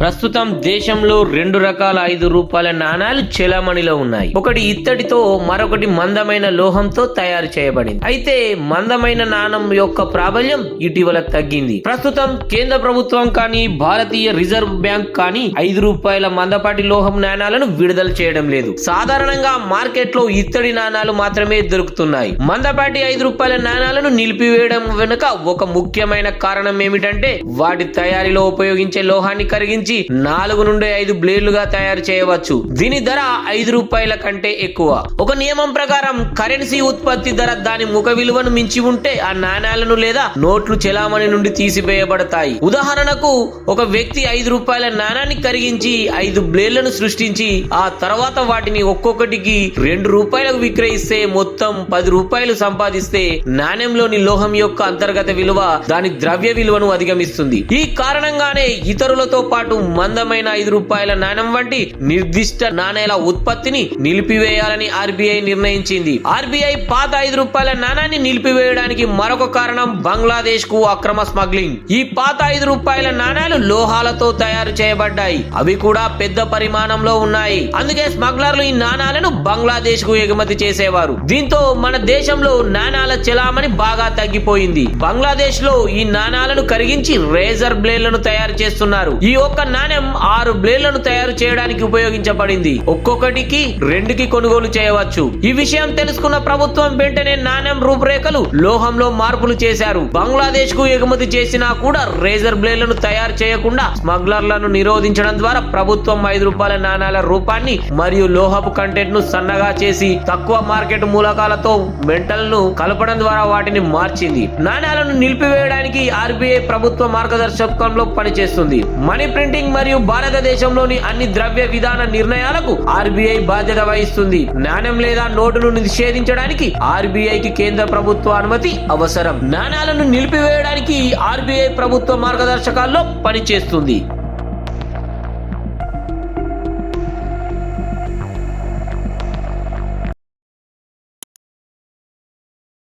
ప్రస్తుతం దేశంలో రెండు రకాల ఐదు రూపాయల నాణాలు చెలామణిలో ఉన్నాయి. ఒకటి ఇత్తడితో మరొకటి మందమైన లోహంతో తయారు చేయబడింది. అయితే మందమైన నాణం యొక్క ప్రాబల్యం ఇటీవల తగ్గింది. ప్రస్తుతం కేంద్ర ప్రభుత్వం కానీ భారతీయ రిజర్వ్ బ్యాంక్ కానీ ఐదు రూపాయల మందపాటి లోహం నాణాలను విడుదల చేయడం లేదు. సాధారణంగా మార్కెట్లో ఇత్తడి నాణాలు మాత్రమే దొరుకుతున్నాయి. మందపాటి ఐదు రూపాయల నాణాలను నిలిపివేయడం వెనుక ఒక ముఖ్యమైన కారణం ఏమిటంటే వాటి తయారీలో ఉపయోగించే లోహాన్ని కరిగించి నాలుగు నుండి ఐదు బ్లేడ్లుగా తయారు చేయవచ్చు. దీని ధర ఐదు రూపాయల కంటే ఎక్కువ. ఒక నియమం ప్రకారం కరెన్సీ ఉత్పత్తి ధర దాని ముఖ విలువను మించి ఉంటే ఆ నాణాలను లేదా నోట్లు చెలామణి నుండి తీసివేయబడతాయి. ఉదాహరణకు ఒక వ్యక్తి ఐదు రూపాయల నాణాన్ని కరిగించి ఐదు బ్లేడ్లను సృష్టించి ఆ తర్వాత వాటిని ఒక్కొక్కటికి రెండు రూపాయలకు విక్రయిస్తే మొత్తం పది రూపాయలు సంపాదిస్తే నాణ్యంలోని లోహం యొక్క అంతర్గత విలువ దాని ద్రవ్య విలువను అధిగమిస్తుంది. ఈ కారణంగానే ఇతరులతో పాటు మందమైన ఐదు రూపాయల నాణ్యం వంటి నిర్దిష్ట నాణేల ఉత్పత్తిని నిలిపివేయాలని ఆర్బీఐ నిర్ణయించింది. ఆర్బీఐ పాత ఐదు రూపాయల నాణాన్ని నిలిపివేయడానికి మరొక కారణం బంగ్లాదేశ్కు అక్రమ స్మగ్లింగ్. ఈ పాత ఐదు రూపాయల నాణాలు లోహాలతో తయారు చేయబడ్డాయి. అవి కూడా పెద్ద పరిమాణంలో ఉన్నాయి. అందుకే స్మగ్లర్లు ఈ నాణాలను బంగ్లాదేశ్కు ఎగుమతి చేసేవారు. దీంతో మన దేశంలో నాణాల చెలామణి బాగా తగ్గిపోయింది. బంగ్లాదేశ్లో ఈ నాణాలను కరిగించి రేజర్ బ్లేడ్లను తయారు చేస్తున్నారు. ఈ ఒక్క నాణ్యం ఆరు బ్లేడ్లను తయారు చేయడానికి ఉపయోగించబడింది. ఒక్కొక్కటికి రెండుకి కొనుగోలు చేయవచ్చు. ఈ విషయం తెలుసుకున్న ప్రభుత్వం వెంటనే నాణ్యం రూపురేఖలు లోహంలో మార్పులు చేశారు. బంగ్లాదేశ్కు ఎగుమతి చేసినా కూడా రేజర్ బ్లేడ్లను తయారు చేయకుండా స్మగ్లర్లను నిరోధించడం ద్వారా ప్రభుత్వం ఐదు రూపాయల నాణాల రూపాన్ని మరియు లోహపు కంటెంట్ను సన్నగా చేసి తక్కువ మార్కెట్ మూలకాలతో మెంటల్ను కలపడం ద్వారా వాటిని మార్చింది. నాణాలను నిలిపివేయడానికి ఆర్బీఐ ప్రభుత్వ మార్గదర్శకంలో పనిచేస్తుంది. మనీ ప్రింటింగ్ మరియు భారతదేశంలోని అన్ని ద్రవ్య విధాన నిర్ణయాలకు ఆర్బీఐ బాధ్యత వహిస్తుంది. నాణ్యం లేదా నోటును నిషేధించడానికి ఆర్బీఐ కి కేంద్ర ప్రభుత్వ అనుమతి అవసరం. నాణాలను నిలిపివేయడానికి ఆర్బీఐ ప్రభుత్వ మార్గదర్శకాల్లో పనిచేస్తుంది.